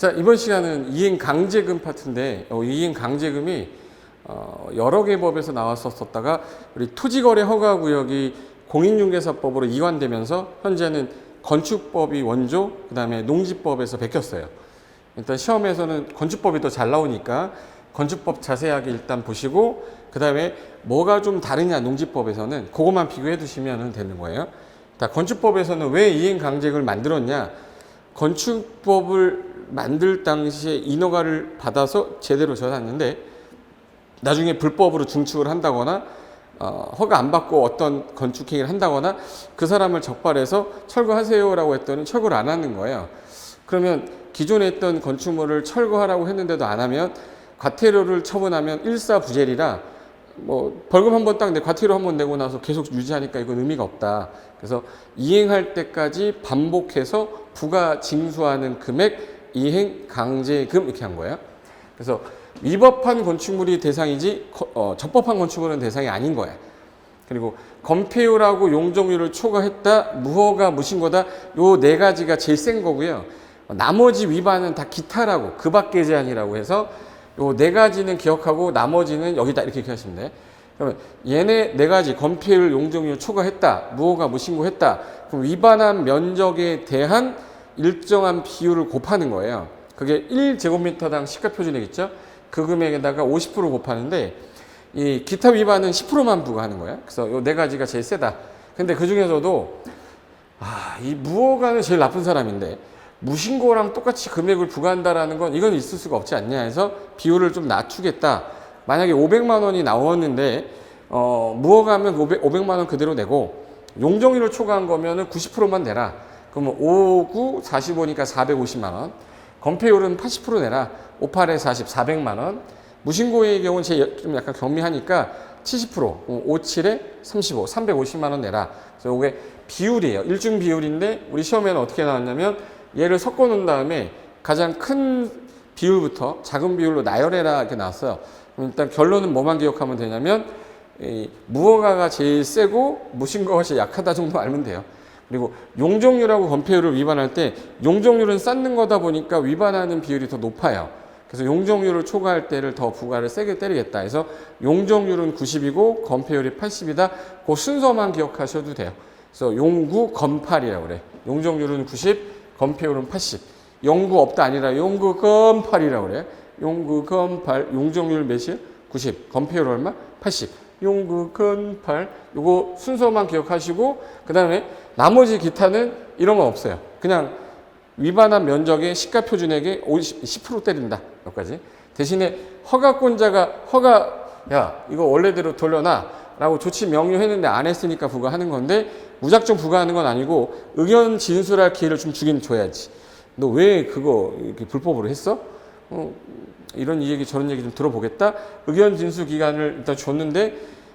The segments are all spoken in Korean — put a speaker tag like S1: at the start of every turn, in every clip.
S1: 자 이번 시간은 이행 강제금 파트인데 어, 이행 강제금이 어, 여러 개 법에서 나왔었다가 우리 토지거래 허가구역이 공인중개사법으로 이관되면서 현재는 건축법이 원조 그 다음에 농지법에서 베꼈어요. 일단 시험에서는 건축법이 더 잘 나오니까 건축법 자세하게 일단 보시고 그 다음에 뭐가 좀 다르냐 농지법에서는 그것만 비교해 두시면 되는 거예요. 자, 건축법에서는 왜 이행 강제금을 만들었냐? 건축법을 만들 당시에 인허가를 받아서 제대로 지어놨는데 나중에 불법으로 중축을 한다거나 어, 허가 안 받고 어떤 건축 행위를 한다거나 그 사람을 적발해서 철거하세요라고 했더니 철거를 안 하는 거예요. 그러면 기존에 있던 건축물을 철거하라고 했는데도 안 하면 과태료를 처분하면 일사부재리라 뭐 벌금 한 번 딱 내 과태료 한 번 내고 나서 계속 유지하니까 이건 의미가 없다. 그래서 이행할 때까지 반복해서 부가 징수하는 금액 이행 강제금 이렇게 한 거예요. 그래서 위법한 건축물이 대상이지 거- 어, 적법한 건축물은 대상이 아닌 거야. 그리고 건폐율하고 용적률을 초과했다, 무허가 무신고다 요 네 가지가 제일 센 거고요. 어, 나머지 위반은 다 기타라고 그 밖의 제한이라고 해서 요 네 가지는 기억하고 나머지는 여기다 이렇게 기억하시면 돼. 그러면 얘네 네 가지 건폐율 용적률 초과했다, 무허가 무신고했다. 그럼 위반한 면적에 대한 일정한 비율을 곱하는 거예요. 그게 1제곱미터당 시가 표준액 있죠? 그 금액에다가 50% 곱하는데 이 기타 위반은 10%만 부과하는 거야. 그래서 요네 가지가 제일 세다. 근데 그 중에서도 아, 이 무허가는 제일 나쁜 사람인데 무신고랑 똑같이 금액을 부과한다라는 건 이건 있을 수가 없지 않냐 해서 비율을 좀 낮추겠다. 만약에 500만 원이 나왔는데 어, 무허가면 500, 500만 원 그대로 내고 용적률을 초과한 거면은 90%만 내라. 그러면 5, 9, 45니까 450만 원. 건폐율은 80% 내라. 58에 40, 400만 원. 무신고의 경우는 제좀 약간 경미하니까 70%, 57에 35, 350만 원 내라. 그래서 이게 비율이에요. 일중 비율인데 우리 시험에는 어떻게 나왔냐면 얘를 섞어 놓은 다음에 가장 큰 비율부터 작은 비율로 나열해라 이렇게 나왔어요. 그럼 일단 결론은 뭐만 기억하면 되냐면 이 무허가가 제일 세고 무신고가 제일 약하다 정도 알면 돼요. 그리고 용적률하고 건폐율을 위반할 때 용적률은 쌓는 거다 보니까 위반하는 비율이 더 높아요. 그래서 용적률을 초과할 때를 더 부과를 세게 때리겠다. 해서 용적률은 90이고 건폐율이 80이다. 그 순서만 기억하셔도 돼요. 그래서 용구 건팔이라고 그래. 용적률은 90, 건폐율은 80. 용구 없다 아니라 용구 건팔이라고 그래. 용구 건팔 용적률 몇이에요? 90. 건폐율 얼마? 80. 용구 건팔 요거 순서만 기억하시고 그 다음에 나머지 기타는 이런 건 없어요. 그냥 위반한 면적의 시가 표준액의 50, 10% 때린다. 여기까지. 대신에 허가권자가 허가 야 이거 원래대로 돌려놔 라고 조치 명료했는데 안 했으니까 부과하는 건데 무작정 부과하는 건 아니고 의견 진술할 기회를 좀 주긴 줘야지. 너 왜 그거 이렇게 불법으로 했어? 어, 이런 얘기 저런 얘기 좀 들어보겠다. 의견 진술 기간을 일단 줬는데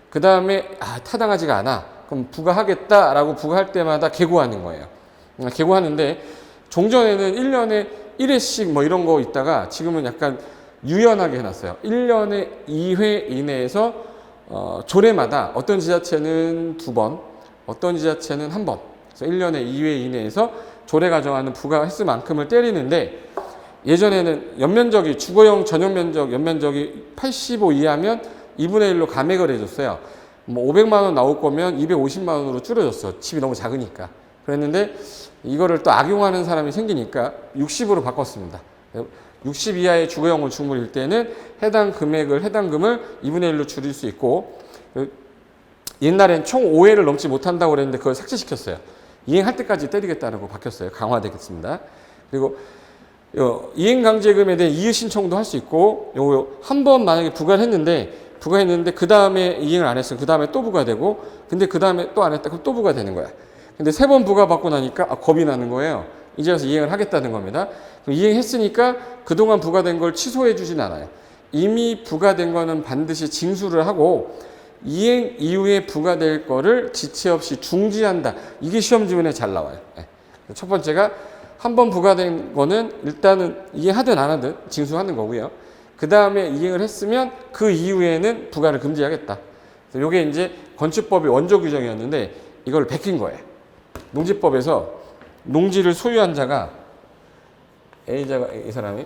S1: 그 다음에 아, 타당하지가 않아. 그럼 부과하겠다라고 부과할 때마다 개고하는 거예요. 음, 개고하는데 종전에는 1년에 1회씩 뭐 이런 거 있다가 지금은 약간 유연하게 해놨어요. 1년에 2회 이내에서 어, 조례마다 어떤 지자체는 두 번, 어떤 지자체는 한 번. 그래서 1년에 2회 이내에서 조례 가정하는 부가 횟수만큼을 때리는데 예전에는 연면적이 주거용 전용 면적 연면적이 85 이하면 2분의 1로 감액을 해줬어요. 뭐 500만 원 나올 거면 250만 원으로 줄여줬어. 집이 너무 작으니까. 그랬는데 이거를 또 악용하는 사람이 생기니까 60으로 바꿨습니다. 60 이하의 주거용 건축물일 때는 해당 금액을 해당 금을 2분의 1로 줄일 수 있고 옛날엔 총 5회를 넘지 못한다고 그랬는데 그걸 삭제시켰어요. 이행할 때까지 때리겠다는 거 바뀌었어요. 강화되겠습니다. 그리고 요 이행강제금에 대한 이의 신청도 할 수 있고 요거 한번 만약에 부과를 했는데 부과했는데 그 다음에 이행을 안 했으면 그 다음에 또 부과되고 근데 그 다음에 또 안 했다 그럼 또 부과되는 거야. 근데 세 번 부과받고 나니까 아, 겁이 나는 거예요. 이제 와서 이행을 하겠다는 겁니다. 이행했으니까 그동안 부과된 걸 취소해 주진 않아요. 이미 부과된 거는 반드시 징수를 하고 이행 이후에 부과될 거를 지체 없이 중지한다. 이게 시험 지문에 잘 나와요. 예. 첫 번째가 한 번 부과된 거는 일단은 이해하든 안 하든 징수하는 거고요. 그 다음에 이행을 했으면 그 이후에는 부과를 금지하겠다. 이게 이제 건축법의 원조 규정이었는데 이걸 베낀 거예요. 농지법에서 농지를 소유한 자가 A자가 이 사람이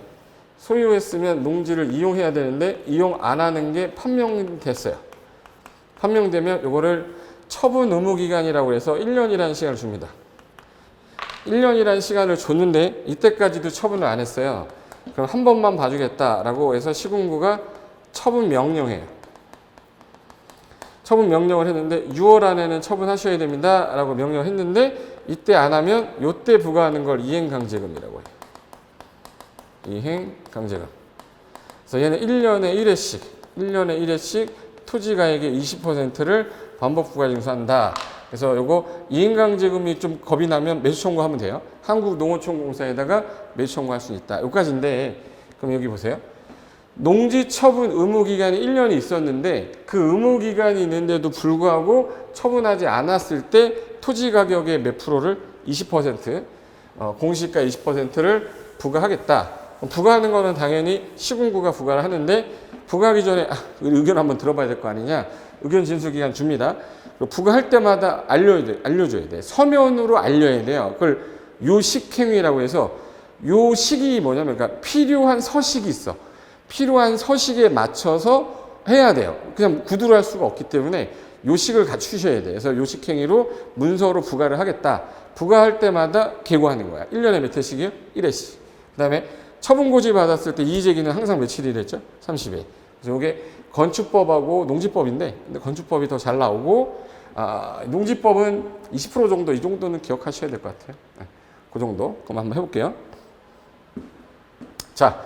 S1: 소유했으면 농지를 이용해야 되는데 이용 안 하는 게 판명됐어요. 판명되면 요거를 처분 의무 기간이라고 해서 1년이라는 시간을 줍니다. 1년이라는 시간을 줬는데 이때까지도 처분을 안 했어요. 그럼 한 번만 봐주겠다라고 해서 시군구가 처분 명령해요. 처분 명령을 했는데 6월 안에는 처분하셔야 됩니다라고 명령했는데 이때 안 하면 요때 부과하는 걸 이행 강제금이라고 해요. 이행 강제금. 그래서 얘는 1년에 1회씩 1년에 1회씩 토지가액의 20%를 반복 부과 징수한다. 그래서 요거 이행강제금이 좀 겁이 나면 매수 청구하면 돼요. 한국농어촌공사에다가 매수 청구할 수 있다. 여기까지인데 그럼 여기 보세요. 농지 처분 의무 기간이 1년이 있었는데 그 의무 기간이 있는데도 불구하고 처분하지 않았을 때 토지 가격의 몇 프로를 20% 어, 공시가 20%를 부과하겠다. 부과하는 거는 당연히 시군구가 부과를 하는데 부과하기 전에 아, 의견 한번 들어봐야 될 거 아니냐. 의견 진술 기간 줍니다. 그리고 부과할 때마다 알려야 돼, 알려줘야 돼. 서면으로 알려야 돼요. 그걸 요식행위라고 해서 요 식이 뭐냐면 그러니까 필요한 서식이 있어. 필요한 서식에 맞춰서 해야 돼요. 그냥 구두로 할 수가 없기 때문에 요식을 갖추셔야 돼요. 그래서 요식행위로 문서로 부과를 하겠다. 부과할 때마다 계고하는 거야. 1년에 몇 회씩이요? 1회씩. 그 다음에 처분고지 받았을 때 이의제기는 항상 며칠이랬죠? 30일. 그래서 이게 건축법하고 농지법인데, 근데 건축법이 더 잘 나오고, 아, 농지법은 20% 정도, 이 정도는 기억하셔야 될 것 같아요. 네, 그 정도. 그럼 한번 해볼게요. 자,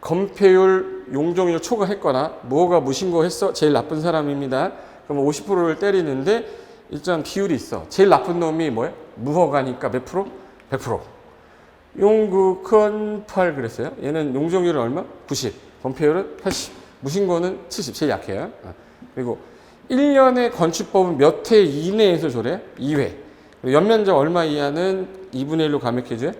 S1: 건폐율, 용적률 초과했거나 무허가 무신고했어 제일 나쁜 사람입니다. 그러면 50%를 때리는데 일정 비율이 있어. 제일 나쁜 놈이 뭐예요? 무허가니까 몇 프로? 100%. 용구 컨팔 그랬어요. 얘는 용적률은 얼마? 90. 건폐율은 80. 무신고는 70. 제일 약해요. 어. 그리고 1년의 건축법은 몇 회 이내에서 조례? 2회. 연면적 얼마 이하는 2분의 1로 감액해줘요?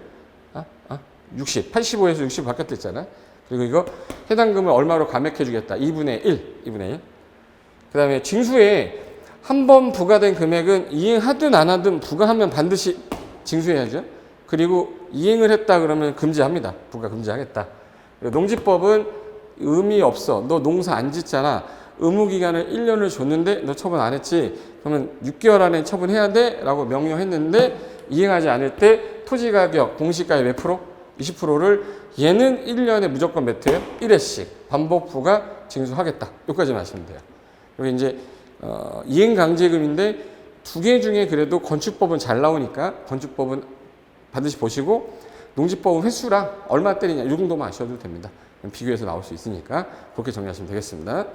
S1: 아, 아, 60. 85에서 60 바뀌었댔잖아. 그리고 이거 해당금을 얼마로 감액해주겠다. 2분의 1. 2분의 1. 그 다음에 징수에 한 번 부과된 금액은 이행하든 안 하든 부과하면 반드시 징수해야죠. 그리고 이행을 했다 그러면 금지합니다. 부과 금지하겠다. 농지법은 의미 없어. 너 농사 안 짓잖아. 의무 기간을 1년을 줬는데 너 처분 안 했지? 그러면 6개월 안에 처분해야 돼? 라고 명령했는데 이행하지 않을 때 토지 가격 공시가의 몇 프로? 20%를 얘는 1년에 무조건 몇 회요? 1회씩 반복 부과 징수하겠다. 여기까지만 하시면 돼요. 여기 이제 어, 이행 강제금인데 두 개 중에 그래도 건축법은 잘 나오니까 건축법은 반드시 보시고 농지법은 횟수랑 얼마 때리냐 이 정도만 아셔도 됩니다. 비교해서 나올 수 있으니까 그렇게 정리하시면 되겠습니다.